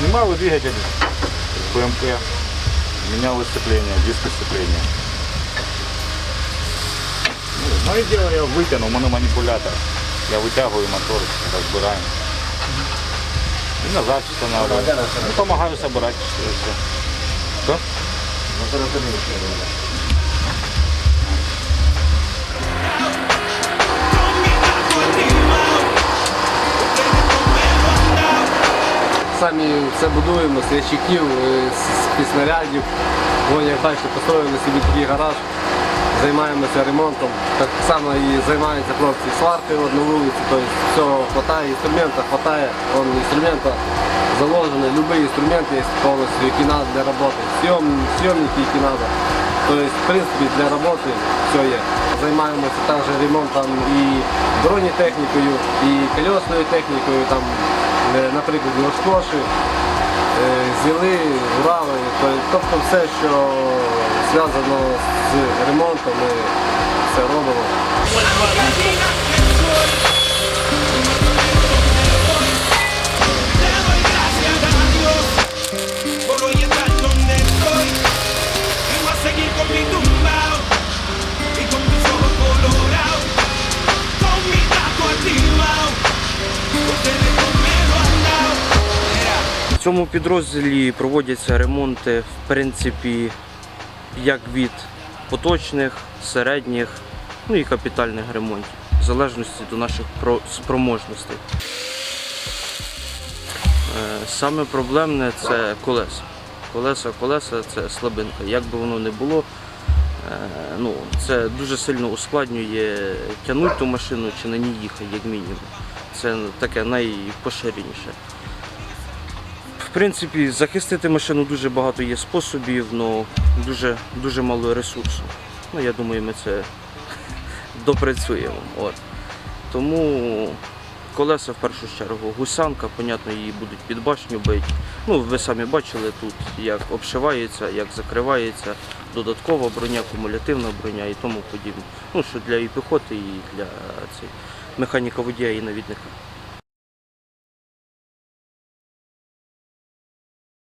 Снимал двигатель БМП, менял сцепление, диск сцепления. Ну и дело я вытянул манипулятор. Я вытягиваю мотор, разбираем. И назад устанавливаю. Ну, помогаю собирать все. Что? Самі все будуємо е, з, з снарядів. Вон як бачите, построїли собі такий гараж, займаємося ремонтом. Так само і займаються хлопці сварки на вулиці, тобто всього хватає, інструмента хватає, вон інструмента заложені, будь-який інструмент є повністю, який треба для роботи, Сйом, сйомники, які треба. Тобто, в принципі, для роботи все є. Займаємося також ремонтом і бронетехнікою, і колесною технікою, там, наприклад, розкоші, зіли, урали, тобто все, що зв'язано з ремонтом, ми все робимо. В цьому підрозділі проводяться ремонти, в принципі, як від поточних, середніх, ну і капітальних ремонтів, в залежності до наших спроможностей. Е, Саме проблемне це колеса. Колеса, колеса це слабинка. Як би воно не було, е, ну, це дуже сильно ускладнює тягнути ту машину чи на ній їхати, як мінімум. Це таке найпоширеніше. В принципі, захистити машину дуже багато є способів, але дуже, дуже мало ресурсу. Ну, я думаю, ми це допрацюємо. От. Тому колеса в першу чергу гусанка, понятно, її будуть під башню бити. Ну, ви самі бачили тут, як обшивається, як закривається, додаткова броня, кумулятивна броня і тому подібне. Ну, що для і піхоти, і для механіка водія і навідника.